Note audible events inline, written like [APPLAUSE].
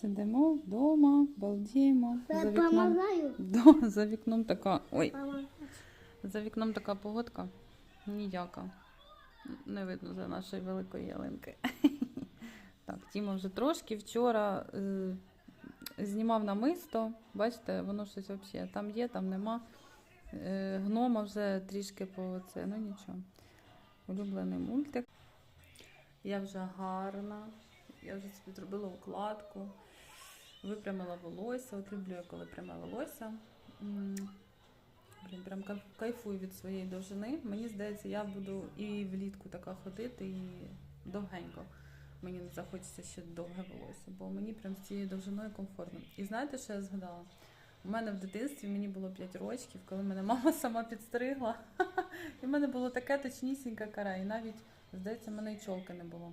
Сидимо вдома, балдіємо. За вікном. Да, за вікном така. Ой, за вікном така погодка. Ніяка. Не видно за нашої великої ялинки. [LAUGHS] Так, Тіма вже трошки вчора е, знімав намисто. Бачите, воно щось взагалі там є, там нема. Е, гнома вже трішки по це, ну нічого. Улюблений мультик. Я вже гарна. Я вже собі зробила укладку, випрямила волосся. От люблю я, коли пряме волосся. Блін, прям кайфую від своєї довжини. Мені здається, я буду і влітку така ходити, і довгенько. Мені не захочеться ще довге волосся, бо мені прям з цією довжиною комфортно. І знаєте, що я згадала? У мене в дитинстві мені було 5 років, коли мене [LAUGHS] мама сама підстригла. [LAUGHS] І в мене було таке точнісіньке каре, і навіть, здається, мене і чолки не було.